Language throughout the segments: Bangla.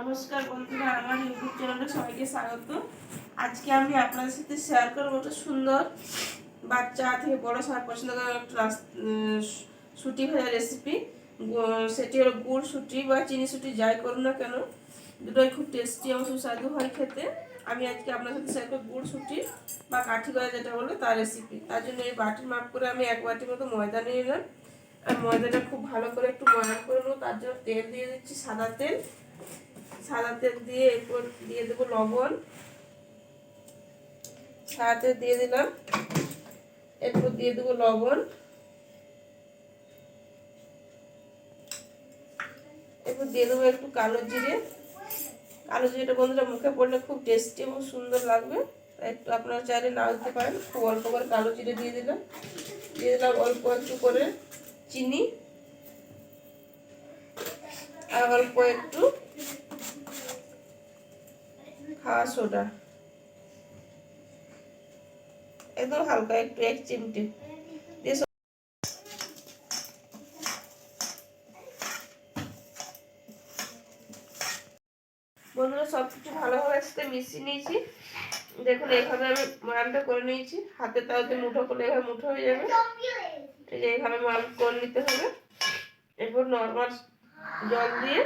নমস্কার বন্ধুরা, আমার ইউটিউব চ্যানেলে সবাইকে স্বাগত। আজকে আমি আপনাদের সাথে শেয়ার করব একটা সুন্দর বাচ্চা থেকে বড় সবাই পছন্দ করার একটা সুটি ভাজা রেসিপি সেটি হলো গুড় সুটি বা চিনি সুটি, যাই করুন না কেন, দুটোই খুব টেস্টি এবং সুস্বাদু হয় খেতে। আমি আজকে আপনার সাথে শেয়ার করব গুড় সুটি বা কাঠি করা যেটা বলে তার রেসিপি তার জন্য এই বাটির মাপ করে আমি এক বাটির মতো ময়দা নিয়ে নিলাম। আর ময়দাটা খুব ভালো করে একটু ময়ান করে নেব, তার জন্য তেল দিয়ে দিচ্ছি সাদা তেল। সাদা তেল দিয়ে এরপর দিয়ে দেবো লবণ। সাদা তেল দিয়ে দিলাম। এরপর দিয়ে দেবো লবণ। এরপর দিয়ে দেবো একটু কালো জিরে। কালো জিরেটা বন্ধুরা মুখে পড়লে খুব টেস্টি এবং সুন্দর লাগবে। একটু আপনারা চাইলে নাও দিতে পারেন। খুব অল্প করে কালো জিরে দিয়ে দিলাম। দিয়ে দিলাম অল্প একটু করে চিনি। আর অল্প একটু খাওয়া সোডা। একদম হালকা একটু এক চিমটে। বন্ধুরা সব কিছু ভালোভাবে একসাথে মিশিয়ে নিয়েছি। দেখুন এইভাবে আমি ময়ানটা করে নিয়েছি। হাতে তাওতে মুঠো করলে এভাবে মুঠো হয়ে যাবে। এই যে এইভাবে ময়ান করে নিতে হবে। এরপর নর্মাল জল দিয়ে,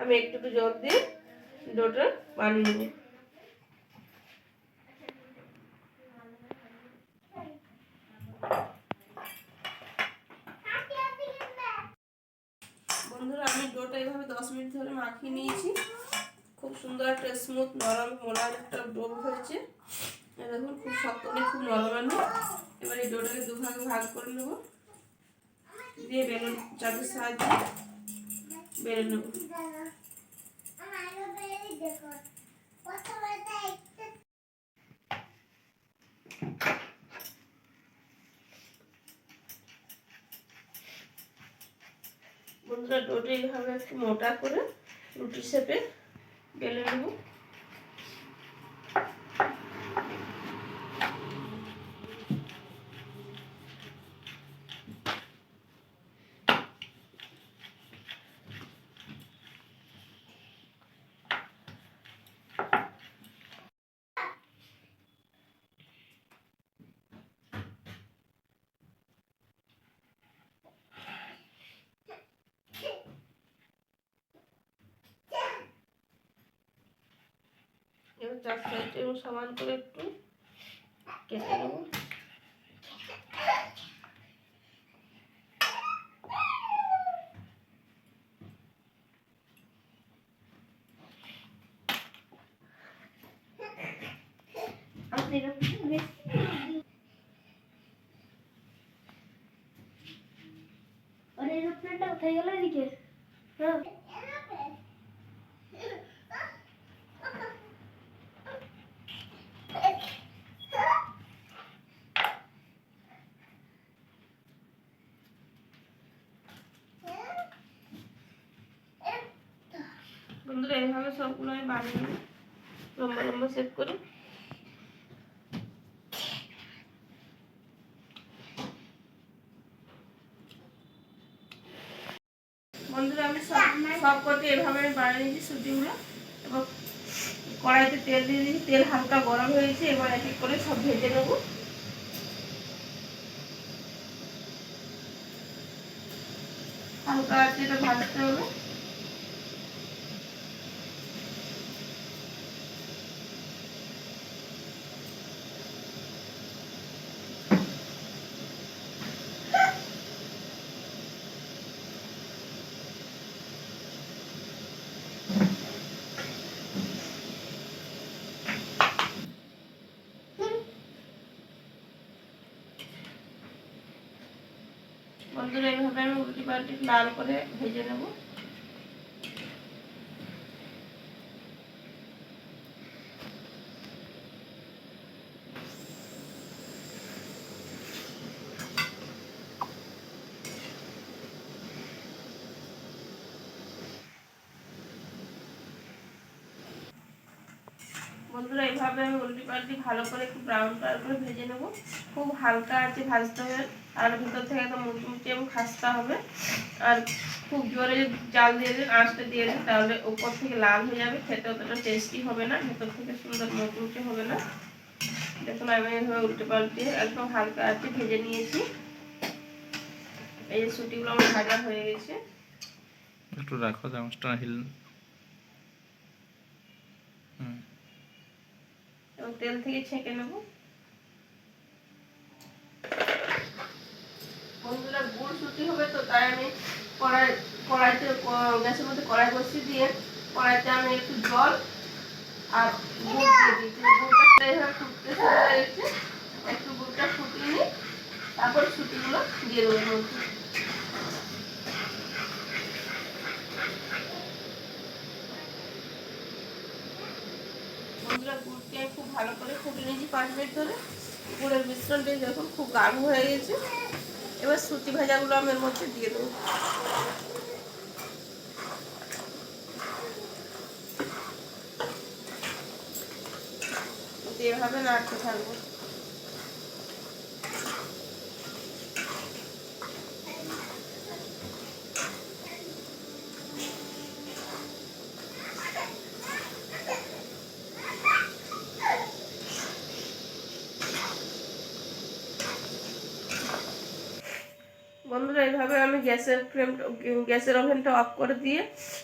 আমি একটু একটু জল দিয়ে ডোটা বানিয়ে নেব। বন্ধুরা, আমি ডোটা এইভাবে দশ মিনিট ধরে মাখিয়ে নিয়েছি। খুব সুন্দর একটা স্মুথ নরম মোলার একটা ডো হয়েছে। দেখুন, খুব শক্ত নেই, খুব নরম না এবার এই ডোটাকে দুভাগে ভাগ করে নেব। দিয়ে বেলুন চাটুর সাহায্যে বেলে নেব। বন্ধুরা ডোটা এইভাবে একটু মোটা করে রুটি শেপে বেলে নেব এবার চার সাইড এবং সমান করে একটু কেটে নেব। আর এরোপ্লেনটা কোথায় গেল এদিকে। হ্যাঁ। বন্ধুরা, এইভাবে সবগুলো আমি বানিয়ে লম্বা লম্বা সেট করে। বন্ধুরা, আমি সব এভাবে নিয়েছি এবার কড়াইতে তেল দিয়ে দিয়েছি। তেল হালকা গরম হয়েছে এবার এক এক করে সব ভেজে নেব। হালকা আছে এটা ভাজতে হবে। বন্ধুরা এইভাবে আমি উল্টি পাল্টি লাল করে ভেজে নেব। বন্ধুরা এইভাবে আমি উল্টি পাল্টি ভালো করে একটু ব্রাউন কালার করে ভেজে নেব। খুব হালকা আছে ভাজতে হবে, আর ভিতর থেকে একদম মুচমুচে এবং খাস্তা হবে। আর খুব জোরে জাল দিয়ে দিন, আঁচটা দিয়ে দিন, তাহলে উপর থেকে লাল হয়ে যাবে, খেতে অতটা টেস্টি হবে না, ভেতর থেকে সুন্দর মুচমুচে হবে না। দেখুন, আমি এইভাবে উল্টে পাল্টে একদম হালকা আছে ভেজে নিয়েছি। এই যে সুটিগুলো আমার ভাজা হয়ে গেছে। একটু রাখো, চামচটা হুম। এবং তেল থেকে ছেঁকে নেব। বন্ধুরা, গুড় সুটি হবে তো, তাই আমি কড়াই, কড়াইতে গ্যাসের মধ্যে কড়াই বসিয়ে দিয়ে কড়াইতে আমি একটু জল আর গুড় দিয়ে দিয়েছি গুড়টা এইভাবে ফুটতে একটু গুড়টা ফুটিয়ে নিই, তারপর সুটিগুলো দিয়ে দেবো বন্ধুরা গুড়কে আমি খুব ভালো করে ফুটিয়ে নিয়েছি পাঁচ মিনিট ধরে গুড়ের মিশ্রণটা যখন খুব গাঢ় হয়ে গেছে। এবার সুতি ভাজাগুলো আমি এর মধ্যে দিয়ে দেবো। এভাবে নাড়তে থাকব। বন্ধুরা এইভাবে আমি গ্যাসের ফ্লেম গ্যাসের ওভেনটা অফ করে দিয়ে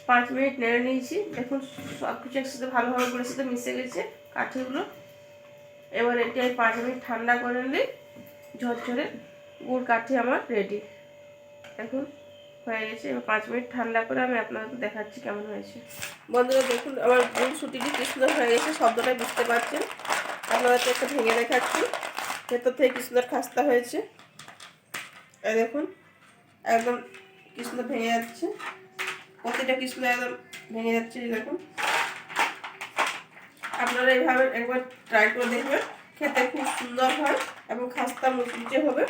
পাঁচ মিনিট নেড়ে নিয়েছি। দেখুন সব কিছু একসাথে ভালোভাবে গুলোর সাথে মিশে গেছে কাঠিগুলো। এবার এটি আমি পাঁচ মিনিট ঠান্ডা করে নিই। ঝরঝরে গুড় কাঠি আমার রেডি দেখুন, হয়ে গেছে। এবার পাঁচ মিনিট ঠান্ডা করে আমি আপনাদের দেখাচ্ছি কেমন হয়েছে। বন্ধুরা, দেখুন, আমার গুড় সুটিটি কি সুন্দর হয়ে গেছে, শব্দটা বুঝতে পারছেন। আপনাদেরকে একটা ভেঙে দেখাচ্ছি। ভেতর থেকে কি সুন্দর খাস্তা হয়েছে। দেখুন একদম কি ভেঙে যাচ্ছে। প্রতিটা কি সুন্দর একদম ভেঙে যাচ্ছে দেখুন। আপনারা এইভাবে একবার ট্রাই করে দেখবেন। খেতে খুব সুন্দর হয় এবং খাস্তা মুচমুচে হবে।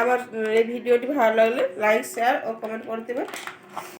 আবার এই ভিডিওটি ভালো লাগলে লাইক শেয়ার ও কমেন্ট করে দেবেন।